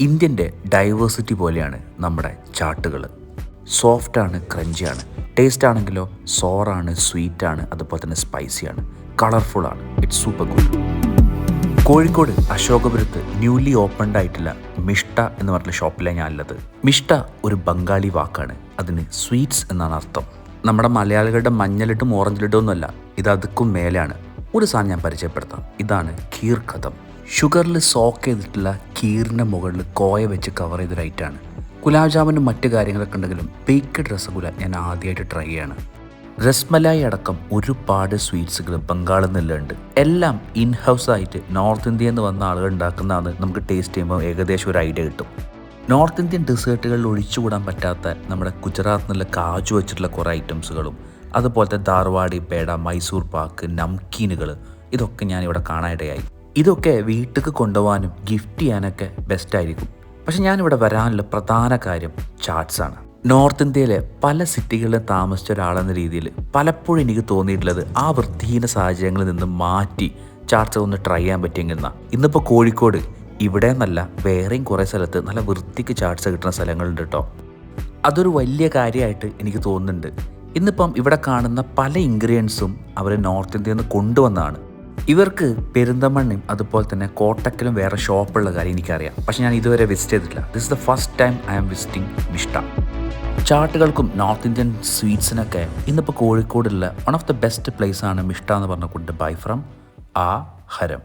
ഇന്ത്യന്റെ diversity പോലെയാണ് നമ്മുടെ ചാട്ടുകൾ. സോഫ്റ്റാണ് ക്രഞ്ചിയാണ്. ടേസ്റ്റ് ആണെങ്കിലോ സോറാണ് സ്വീറ്റാണ് അതുപോലെ തന്നെ സ്പൈസിയാണ്. കളർഫുള്ളാണ്. ഇറ്റ്സ് സൂപ്പർ ഗുഡ് കോഴിക്കോട് അശോകപുരത്ത് ന്യൂലി ഓപ്പൺഡ് ആയിട്ടുള്ള മിഷ്ട എന്ന് പറഞ്ഞ ഷോപ്പിലാണ് ഞാനുള്ളത്. മിഷ്ട ഒരു ബംഗാളി വാക്കാണ്. അതിന് സ്വീറ്റ്സ് എന്നാണ് അർത്ഥം. നമ്മുടെ മലയാളികളുടെ മഞ്ഞളിട്ടും ഓറഞ്ചിലിട്ടും ഒന്നുമല്ല ഇത് അതുക്കും മേലെയാണ്. ഒരു സാധനം ഞാൻ പരിചയപ്പെടുത്താം. ഇതാണ് ഖീർ കഥം ഷുഗറിൽ സോക്ക് ചെയ്തിട്ടുള്ള കീറിന്റെ മുകളിൽ കോയ വെച്ച് കവർ ചെയ്ത റൈറ്റാണ് ഗുലാബ് ജാമുനും മറ്റു കാര്യങ്ങളൊക്കെ ഉണ്ടെങ്കിലും ബേക്കഡ് രസഗുല ഞാൻ ആദ്യമായിട്ട് ട്രൈ ചെയ്യാണ്. രസ്മലായി അടക്കം ഒരുപാട് സ്വീറ്റ്സുകൾ ബംഗാളിൽ നിന്നുണ്ട് എല്ലാം ഇൻ ഹൗസ് ആയിട്ട് നോർത്ത് ഇന്ത്യയിൽ നിന്ന് വന്ന ആളുകൾ ഉണ്ടാക്കുന്നതാണ് നമുക്ക് ടേസ്റ്റ് ചെയ്യുമ്പോൾ ഏകദേശം ഒരു ഐഡിയ കിട്ടും. നോർത്ത് ഇന്ത്യൻ ഡെസേർട്ടുകളിൽ ഒഴിച്ചുകൂടാൻ പറ്റാത്ത നമ്മുടെ ഗുജറാത്തിൽ നിന്നുള്ള കാജു വെച്ചിട്ടുള്ള കുറേ ഐറ്റംസുകളും അതുപോലത്തെ ധാർവാടി പേട മൈസൂർ പാക്ക് നംകീനുകൾ ഇതൊക്കെ ഞാൻ ഇവിടെ കാണാനിടയായി. ഇതൊക്കെ വീട്ടിലേക്ക് കൊണ്ടുപോകാനും ഗിഫ്റ്റ് ചെയ്യാനൊക്കെ ബെസ്റ്റ് ആയിരിക്കും. പക്ഷെ ഞാനിവിടെ വരാനുള്ള പ്രധാന കാര്യം ചാർട്സ് ആണ്. നോർത്ത് ഇന്ത്യയിലെ പല സിറ്റികളിലും താമസിച്ച ഒരാളെന്ന രീതിയിൽ പലപ്പോഴും എനിക്ക് തോന്നിയിട്ടുള്ളത് ആ വൃത്തിഹീന സാഹചര്യങ്ങളിൽ നിന്ന് മാറ്റി ചാട്സ് ഒന്ന് ട്രൈ ചെയ്യാൻ പറ്റിയെങ്കിൽ എന്നാ ഇന്നിപ്പോൾ കോഴിക്കോട് ഇവിടെ എന്നല്ല വേറെയും കുറേ സ്ഥലത്ത് നല്ല വൃത്തിക്ക് ചാർട്സ് കിട്ടുന്ന സ്ഥലങ്ങളുണ്ട് കേട്ടോ അതൊരു വലിയ കാര്യമായിട്ട് എനിക്ക് തോന്നുന്നുണ്ട്. ഇന്നിപ്പം ഇവിടെ കാണുന്ന പല ഇൻഗ്രീഡിയൻസും അവർ നോർത്ത് ഇന്ത്യയിൽ നിന്ന് കൊണ്ടുവന്നതാണ്. ഇവർക്ക് പെരിന്തമണ്ണയും അതുപോലെ തന്നെ കോട്ടക്കലും വേറെ ഷോപ്പുള്ള കാര്യം എനിക്കറിയാം. പക്ഷെ ഞാൻ ഇതുവരെ വിസിറ്റ് ചെയ്തിട്ടില്ല. This the first time I am visiting Mishta ചാട്ടുകൾക്കും north Indian സ്വീറ്റ്സിനൊക്കെ ഇന്നിപ്പോൾ കോഴിക്കോടുള്ള one of the best place ആണ് മിഷ്ട എന്ന് പറഞ്ഞ കുഡ് ബൈ ഫ്രം ആ ഹരം.